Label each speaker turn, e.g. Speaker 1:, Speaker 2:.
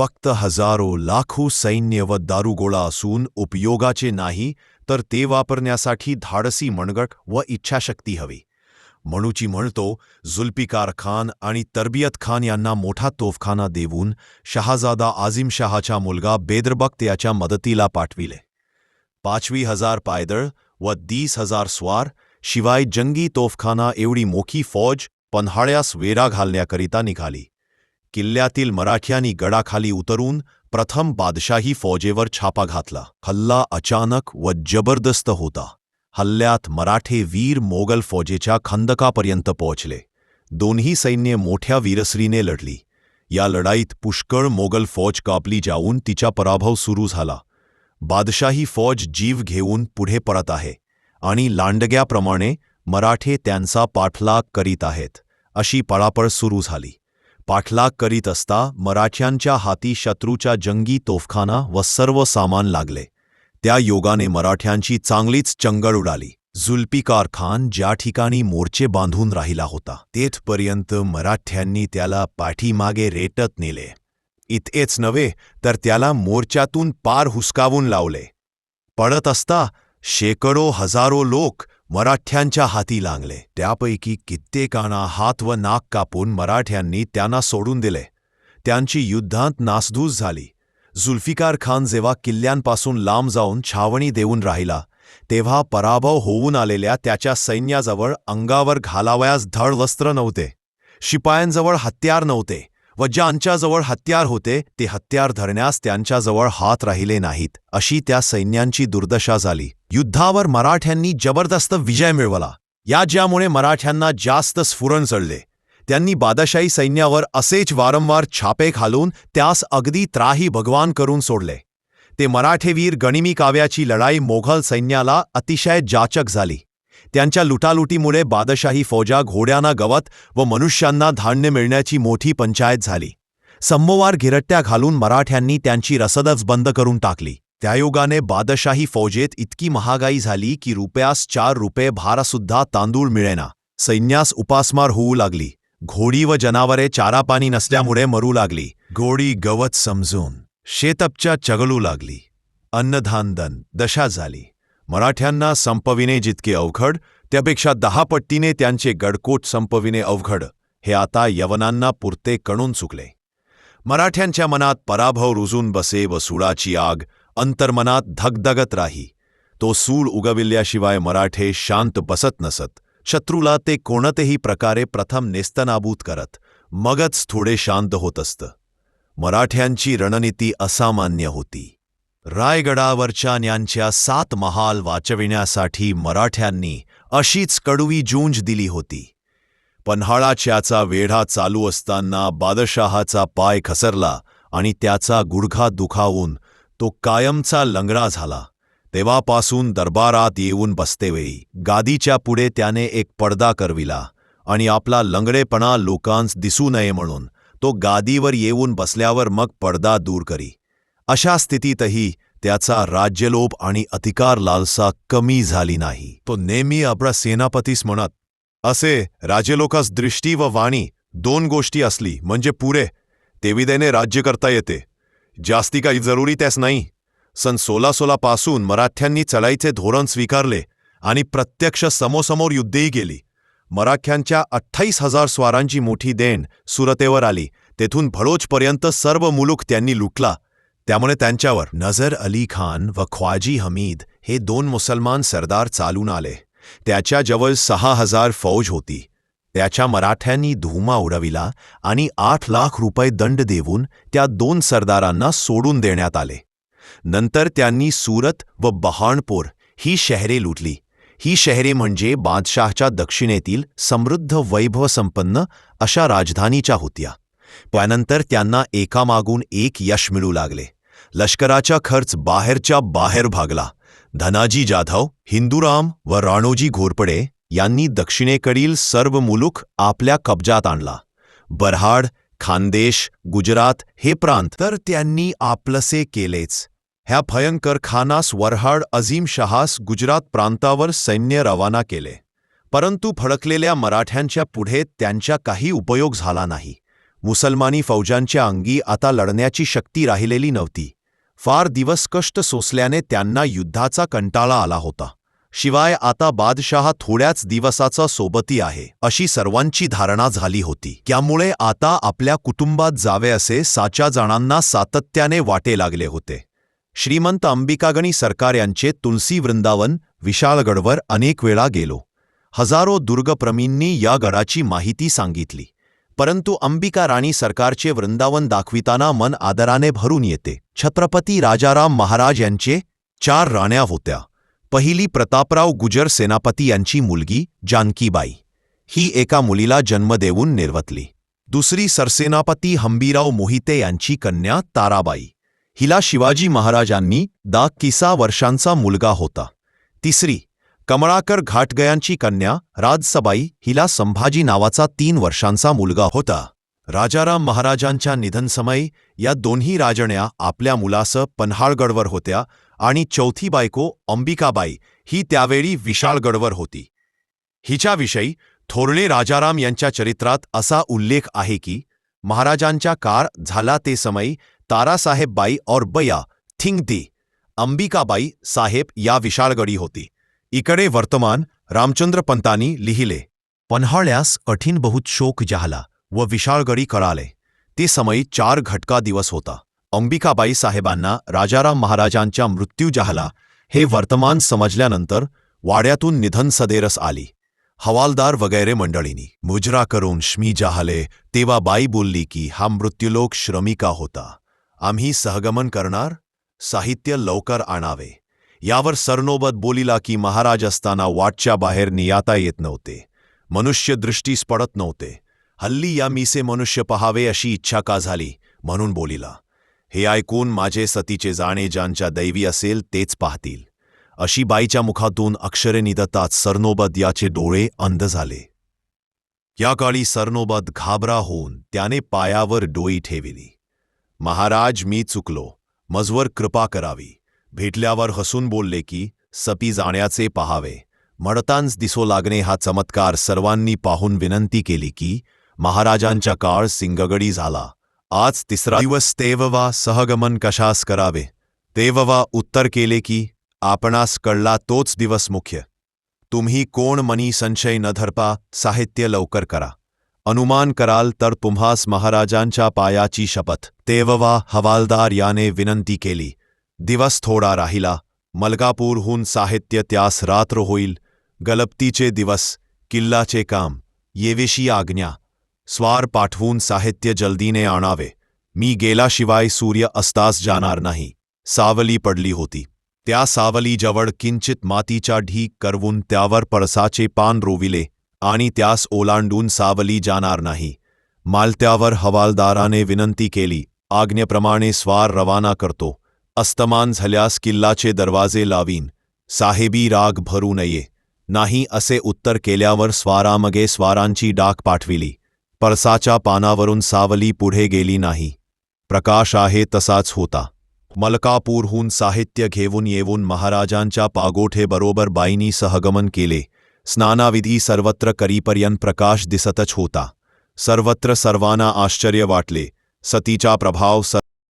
Speaker 1: फक्त हजारो लाखो सैन्य व दारुगोळा असून उपयोगाचे नाही तर ते वापरण्यासाठी धाडसी मणगट व इच्छाशक्ती हवी. म्हणूची म्हणतो जुल्फिकार खान आणि तरबियत खान यांना मोठा तोफखाना देऊन शहाजादा आझिम मुलगा बेदरबक्त याच्या मदतीला पाठविले. पाचवी हजार पायदळ व तीस हजार स्वार शिवाय जंगी तोफखाना एवढी मोठी फौज पन्हाळ्यास वेरा घालण्याकरिता निघाली. किल्ल्यातील मराठ्यांनी गडाखाली उतरून प्रथम बादशाही फौजेवर छापा घातला. हल्ला अचानक व जबरदस्त होता. हल्ल्यात मराठे वीर मोगल फौजेच्या खंदकापर्यंत पोहोचले. दोन्ही सैन्य मोठ्या वीरश्रीने लढली. या लढाईत पुष्कळ मोगल फौज कापली जाऊन तिचा पराभव सुरू झाला. बादशाही फौज जीव घेऊन पुढे परत आहे आणि लांडग्याप्रमाणे मराठे त्यांचा पाठलाग करीत आहेत. अशी पळापळ सुरू झाली. पाठलाग करीत असता मराठ्यांच्या हाती शत्रूच्या जंगी तोफखाना व सर्व सामान लागले. त्या योगाने मराठ्यांची चांगलीच चंगळ उडाली. जुल्पिकार खान ज्या ठिकाणी मोर्चे बांधून राहिला होता तेथपर्यंत मराठ्यांनी त्याला पाठीमागे रेटत नेले. इतकेच नव्हे तर त्याला मोर्चातून पार हुसकावून लावले. पडत असता शेकडो हजारो लोक मराठ्यांच्या हाती लागले. त्यापैकी कित्येकांना हात व नाक कापून मराठ्यांनी त्यांना सोडून दिले. त्यांची युद्धांत नासधूस झाली. जुल्फिकार खान जेव्हा किल्ल्यांपासून लांब जाऊन छावणी देऊन राहिला तेव्हा पराभव होऊन आलेल्या त्याच्या सैन्याजवळ अंगावर घालावयास धड वस्त्र नव्हते. शिपायांजवळ हत्यार नव्हते. व ज्यांच्याजवळ हत्यार होते ते हत्यार धरण्यास त्यांच्याजवळ हात राहिले नाहीत अशी त्या सैन्यांची दुर्दशा झाली. युद्धावर मराठ्यांनी जबरदस्त विजय मिळवला. या ज्यामुळे मराठ्यांना जास्त स्फुरण चढले. त्यांनी बादशाही सैन्यावर असेच वारंवार छापे घालून त्यास अगदी त्राही भगवान करून सोडले. ते मराठेवीर गणिमी काव्याची लढाई मोघल सैन्याला अतिशय जाचक झाली. त्यांच्या लुटालुटीमुळे बादशाही फौजा घोड्यांना गवत व मनुष्यांना धान्य मिळण्याची मोठी पंचायत झाली. समोवार गिरट्ट्या घालून मराठ्यांनी त्यांची रसदच बंद करून टाकली. त्यायोगाने बादशाही फौजेत इतकी महागाई झाली की रुपयास चार रुपये भारसुद्धा तांदूळ मिळेना. सैन्यास उपासमार होऊ लागली. घोडी व जनावरे चारापाणी नसल्यामुळे मरू लागली. घोडी गवत समजून शेतपच्या चगलू लागली. अन्नधानदन दशा झाली. मराठ्यांना संपविणे जितके अवघड त्यापेक्षा दहा पट्टीने त्यांचे गडकोट संपविणे अवघड हे आता यवनांना पुरते कणून चुकले मराठ्यांच्या मनात पराभव रुजून बसे व सुळाची आग अंतर्मनात धगधगत राही. तो सूळ उगविल्याशिवाय मराठे शांत बसत नसत. शत्रूला ते कोणतेही प्रकारे प्रथम नेस्तनाबूत करत. मगच थोडे शांत होत असतं. मराठ्यांची रणनीती असामान्य होती. रायगडावरच्या न्यांच्या सात महाल वाचविण्यासाठी मराठ्यांनी अशीच कडवी जूंज दिली होती. पन्हाळाच्याचा वेढा चालू असताना बादशहाचा पाय खसरला आणि त्याचा गुडघा दुखावून तो कायमचा लंगडा झाला. तेव्हापासून दरबारात येऊन बसतेवेळी गादीच्या पुढे त्याने एक पडदा करविला आणि आपला लंगडेपणा लोकांस दिसू नये म्हणून तो गादीवर येऊन बसल्यावर मग पडदा दूर करी. अशा स्थितीतही त्याचा राज्यलोभ आणि अधिकार लालसा कमी झाली नाही. तो नेहमी आपला सेनापतीस म्हणत असे राजलोकास दृष्टी व वाणी दोन गोष्टी असली म्हणजे पुरे तेविदेने राज्य करता येते. जास्ती काही जरुरी त्यास नाही. सन सोला सोळापासून मराठ्यांनी चढाईचे धोरण स्वीकारले आणि प्रत्यक्ष समोसमोर युद्धही गेली मराठ्यांच्या अठ्ठाईस हजार स्वारांची मोठी देण सुरतेवर आली. तेथून भडोजपर्यंत सर्व मुलूक त्यांनी लुटला. त्यामुळे त्यांच्यावर नझर अली खान व ख्वाजी हमीद हे दोन मुसलमान सरदार चालून आले. त्याच्याजवळ सहा हजार फौज होती. त्याच्या मराठ्यांनी धुमा उडविला आणि आठ लाख रुपये दंड देऊन त्या दोन सरदारांना सोडून देण्यात आले. नंतर त्यांनी सूरत व बहाणपूर ही शहरे लुटली. ही शहरे म्हणजे बादशाहच्या दक्षिणेतील समृद्ध वैभवसंपन्न अशा राजधानीच्या होत्या. त्यानंतर त्यांना एकामागून एक यश मिळू लागले. लष्कराचा खर्च बाहेरच्या बाहेर भागला. धनाजी जाधव हिंदूराम व राणोजी घोरपडे यांनी दक्षिणेकडील सर्व मुलूक आपल्या कब्जात आणला. बरहाड खानदेश गुजरात हे प्रांत तर त्यांनी आपलसे केलेच. ह्या भयंकर खानास वरहाड अझीम शहास गुजरात प्रांतावर सैन्य रवाना केले. परंतु फडकलेल्या मराठ्यांच्या पुढे त्यांचा काही उपयोग झाला नाही. मुसलमानी फौजांच्या अंगी आता लढण्याची शक्ती राहिलेली नव्हती. फार दिवस कष्ट सोसल्याने त्यांना युद्धाचा कंटाळा आला होता. शिवाय आता बादशहा थोड्याच दिवसाचा सोबती आहे अशी सर्वांची धारणा झाली होती. त्यामुळे आता आपल्या कुटुंबात जावे असे साच्या जणांना सातत्याने वाटे लागले होते. श्रीमंत अंबिकागणी सरकार यांचे तुलसी वृंदावन विशाळगडवर अनेक वेळा गेलो. हजारो दुर्गप्रमींनी या गडाची माहिती सांगितली. परंतु अंबिका राणी सरकारचे वृंदावन दाखविताना मन आदराने भरून येते. छत्रपती राजाराम महाराज यांचे चार राण्या होत्या. पहिली प्रतापराव गुजर सेनापती यांची मुलगी जानकीबाई. ही एका मुलीला जन्म देऊन निर्वतली. दुसरी सरसेनापती हंबीराव मोहिते यांची कन्या ताराबाई. हिला शिवाजी महाराजांनी दा किसा वर्षांचा मुलगा होता. तिसरी कमळाकर घाटगयांची कन्या राजसबाई हिला संभाजी नावाचा तीन वर्षांचा मुलगा होता. राजाराम महाराजांच्या निधनसमयी या दोन्ही राजण्या आपल्या मुलासं पन्हाळगडवर होत्या आणि चौथी बायको अंबिकाबाई ही त्यावेळी विशाळगडवर होती. हिच्याविषयी थोरणे राजाराम यांच्या चरित्रात असा उल्लेख आहे की महाराजांच्या कार झाला ते समयी तारासाहेब बाई और बया थिंग दे अंबिकाबाई साहेब या विशाळगडी होती. इकडे वर्तमान रामचंद्र पंतांनी लिहिले, पन्हाळ्यास कठीण बहुत शोक जाहला व विशाळगडी कळाले. ते समयी चार घटका दिवस होता. अंबिकाबाई साहेबांना राजाराम महाराजांच्या मृत्यू जाहला हे वर्तमान समजल्यानंतर वाड्यातून निधन सदेरस आली. हवालदार वगैरे मंडळींनी, मुजरा करून श्मी जाहले तेव्हा बाई बोलली की हा मृत्यूलोक श्रमिका होता. आम्ही सहगमन करणार? साहित्य लवकर आणावे. यावर सरनोबत बोलिला की महाराज असताना वाटच्या बाहेर नियाता येत नव्हते. मनुष्य दृष्टीस पडत नव्हते. हल्ली या मीसे मनुष्य पहावे अशी इच्छा का झाली? म्हणून बोलिला. हे ऐकून माझे सतीचे जाणे ज्यांच्या दैवी असेल तेच पाहतील. अशी बाईच्या मुखातून अक्षरे निदतात सरनोबत याचे डोळे अंध झाले. या काळी सरनोबत घाबरा होऊन त्याने पायावर डोई ठेविली. महाराज मी चुकलो. मजवर कृपा करावी. भेटल्यावर हसून बोलले की सपी जाण्याचे पहावे. मडतांस दिसो लागणे हा चमत्कार सर्वांनी पाहून विनंती केली की महाराजांच्या काळ सिंगगडी झाला. आज तिसरा दिवस तेववा सहगमन कशास करावे? तेववा उत्तर केले की आपणास कळला तोच दिवस मुख्य. तुम्ही कोण मनी संशय न धरपा साहित्य लवकर करा. अनुमान कराल तर तुम्हास महाराजांच्या पायाची शपथ. तेववा हवालदार याने विनंती केली दिवस थोडा राहिला. मलकापूरहून साहित्य त्यास रात्र होईल. गलबतीचे दिवस किल्लाचे काम येवेशी आज्ञा. स्वार पाठवून साहित्य जल्दीने आणावे. मी गेलाशिवाय सूर्य अस्तास जाणार नाही. सावली पडली होती. त्या सावलीजवळ किंचित मातीचा ढीक करवून त्यावर पळसाचे पान रोविले आणि त्यास ओलांडून सावली जाणार नाही. मालत्यावर हवालदाराने विनंती केली. आज्ञेप्रमाणे स्वार रवाना करतो. अस्तमान झाल्यास किल्लाचे दरवाजे लावीन. साहेबी राग भरू नये. नाही असे उत्तर केल्यावर स्वारामगे स्वारांची डाक पाठविली. पळसाच्या पानावरून सावली पुढे गेली नाही. प्रकाश आहे तसाच होता. मलकापूरहून साहित्य घेऊन येऊन महाराजांच्या पागोठे बरोबर बाईनी सहगमन केले. स्नानाविधी सर्वत्र करीपर्यंत प्रकाश दिसतच होता. सर्वत्र सर्वांना आश्चर्य वाटले. सतीचा प्रभाव